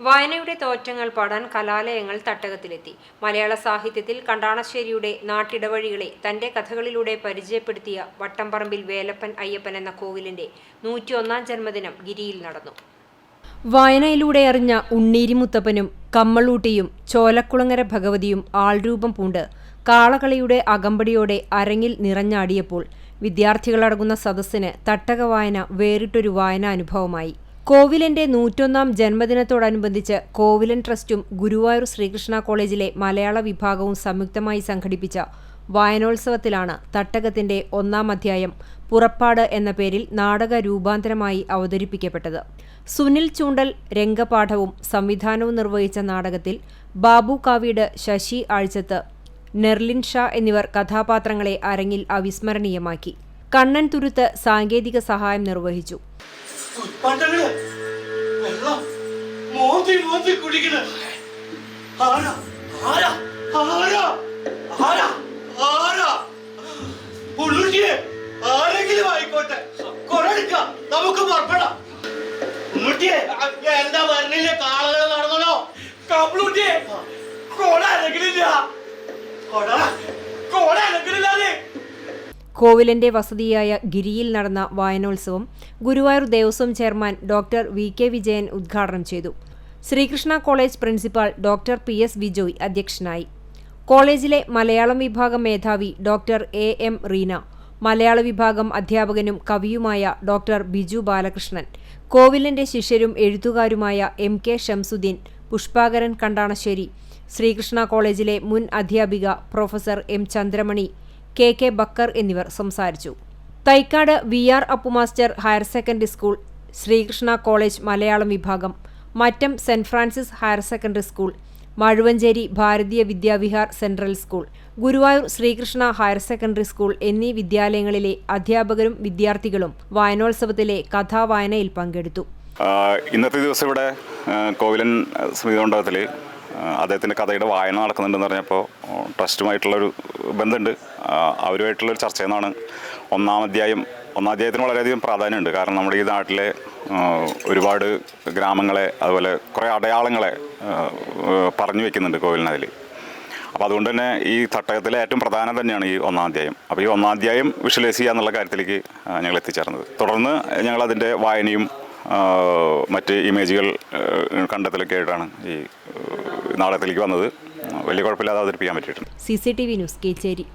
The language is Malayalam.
വായനയുടെ തോറ്റങ്ങൾ പാടാൻ കലാലയങ്ങൾ തട്ടകത്തിലെത്തി. മലയാള സാഹിത്യത്തിൽ കണ്ടാണശ്ശേരിയുടെ നാട്ടിടവഴികളെ തന്റെ കഥകളിലൂടെ പരിചയപ്പെടുത്തിയ വട്ടംപറമ്പിൽ വേലപ്പൻ അയ്യപ്പൻ എന്ന കോവിലിന്റെ നൂറ്റിയൊന്നാം ജന്മദിനം ഗിരിയിൽ നടന്നു. വായനയിലൂടെ അറിഞ്ഞ ഉണ്ണീരി മുത്തപ്പനും കമ്മളൂട്ടിയും ചോലക്കുളങ്ങര ഭഗവതിയും ആൾരൂപം പൂണ്ട് കാളകളിയുടെ അകമ്പടിയോടെ അരങ്ങിൽ നിറഞ്ഞാടിയപ്പോൾ വിദ്യാർത്ഥികളടങ്ങുന്ന സദസ്സിന് തട്ടക വായന വേറിട്ടൊരു വായനാനുഭവമായി. കോവിലന്റെ നൂറ്റൊന്നാം ജന്മദിനത്തോടനുബന്ധിച്ച് കോവിലൻ ട്രസ്റ്റും ഗുരുവായൂർ ശ്രീകൃഷ്ണ കോളേജിലെ മലയാള വിഭാഗവും സംയുക്തമായി സംഘടിപ്പിച്ച വായനോത്സവത്തിലാണ് തട്ടകത്തിന്റെ ഒന്നാം അധ്യായം പുറപ്പാട് എന്ന പേരിൽ നാടക രൂപാന്തരമായി അവതരിപ്പിക്കപ്പെട്ടത്. സുനിൽ ചൂണ്ടൽ രംഗപാഠവും സംവിധാനവും നിർവഹിച്ച നാടകത്തിൽ ബാബു കാവീട് ശശി ആഴ്ചത്ത് നെർലിൻ ഷാ എന്നിവർ കഥാപാത്രങ്ങളെ അരങ്ങിൽ അവിസ്മരണീയമാക്കി. കണ്ണൻ തുരുത്ത് സാങ്കേതിക സഹായം നിർവഹിച്ചു. പണ്ടങ്ങൾ വെള്ളം. മോന്തി മോന്തി കുടിക്കണ. ആരാ? ആരാ? ആരാ? ആരാ? ആരാ? ഉള്ളുട്ടിയെ ആരെങ്കിലും ആയിക്കോട്ടെ. കൊറെടുക്കാം നമുക്ക് പുറപ്പെടാം. ഉള്ളുട്ടിയെ എന്താ വരണില്ല? കാളകൾ നടന്നോ കമ്പ്ലൂട്ടിയെ കൊട അനങ്ങണില്ല കൊട കോവിലന്റെ വസതിയായ ഗിരിയിൽ നടന്ന വായനോത്സവം Guruvayur Devaswom chairman doctor V K Vijayan ഉദ്ഘാടനം ചെയ്തു. Sreekrishna college principal doctor P S Vijoy അധ്യക്ഷനായി. കോളേജിലെ മലയാളം വിഭാഗം മേധാവി ഡോക്ടർ എ എം റീന മലയാള വിഭാഗം അധ്യാപകനും കവിയുമായ ഡോക്ടർ ബിജു ബാലകൃഷ്ണൻ കോവിലിന്റെ ശിഷ്യരും എഴുത്തുകാരുമായ എം കെ ഷംസുദ്ദീൻ പുഷ്പാകരൻ കണ്ടാണശ്ശേരി ശ്രീകൃഷ്ണ കോളേജിലെ മുൻ അധ്യാപിക professor M Chandramani K K Bakkar എന്നിവർ സംസാരിച്ചു. Thaikkad V R Appu master higher secondary school Sreekrishna college Malayalam വിഭാഗം Mattom Saint Francis higher secondary school Mazhuvanchery Bharatiya Vidyavihar central school Guruvayur Sreekrishna higher secondary school എന്നീ വിദ്യാലയങ്ങളിലെ അധ്യാപകരും വിദ്യാർത്ഥികളും വായനോത്സവത്തിലെ കഥാവായനയിൽ പങ്കെടുത്തു. ഇന്നത്തെ ദിവസം ഇവിടെ കോവിലൻ സ്മൃതി മണ്ഡപത്തിൽ അദ്ദേഹത്തിന്റെ കഥയുടെ വായന നടക്കുന്നുണ്ടെന്ന് പറഞ്ഞപ്പോൾ ട്രസ്റ്റുമായിട്ടുള്ളൊരു ബന്ധമുണ്ട്. അവരുമായിട്ടുള്ളൊരു ചർച്ച എന്നാണ് ഒന്നാം അധ്യായം ഒന്നാം അധ്യായത്തിന് വളരെയധികം പ്രാധാന്യമുണ്ട്. കാരണം നമ്മുടെ ഈ നാട്ടിലെ ഒരുപാട് ഗ്രാമങ്ങളെ അതുപോലെ കുറേ അടയാളങ്ങളെ പറഞ്ഞു വെക്കുന്നുണ്ട് കോവിലിനതിൽ അപ്പോൾ അതുകൊണ്ട് തന്നെ ഈ തട്ടകത്തിലെ ഏറ്റവും പ്രധാനം തന്നെയാണ് ഈ ഒന്നാം അധ്യായം. അപ്പോൾ ഈ ഒന്നാം അധ്യായം വിഷ്വലൈസ് ചെയ്യുക എന്നുള്ള കാര്യത്തിലേക്ക് ഞങ്ങൾ എത്തിച്ചേർന്നത്. തുടർന്ന് ഞങ്ങൾ അതിന്റെ വായനയും മറ്റ് ഇമേജുകൾ കണ്ടെത്തലൊക്കെ ആയിട്ടാണ് ഈ നാടകത്തിലേക്ക് വന്നത്. വലിയ കുഴപ്പമില്ലാതെ അവതരിപ്പിക്കാൻ പറ്റിയിട്ടുണ്ട്. C C T V news Kechery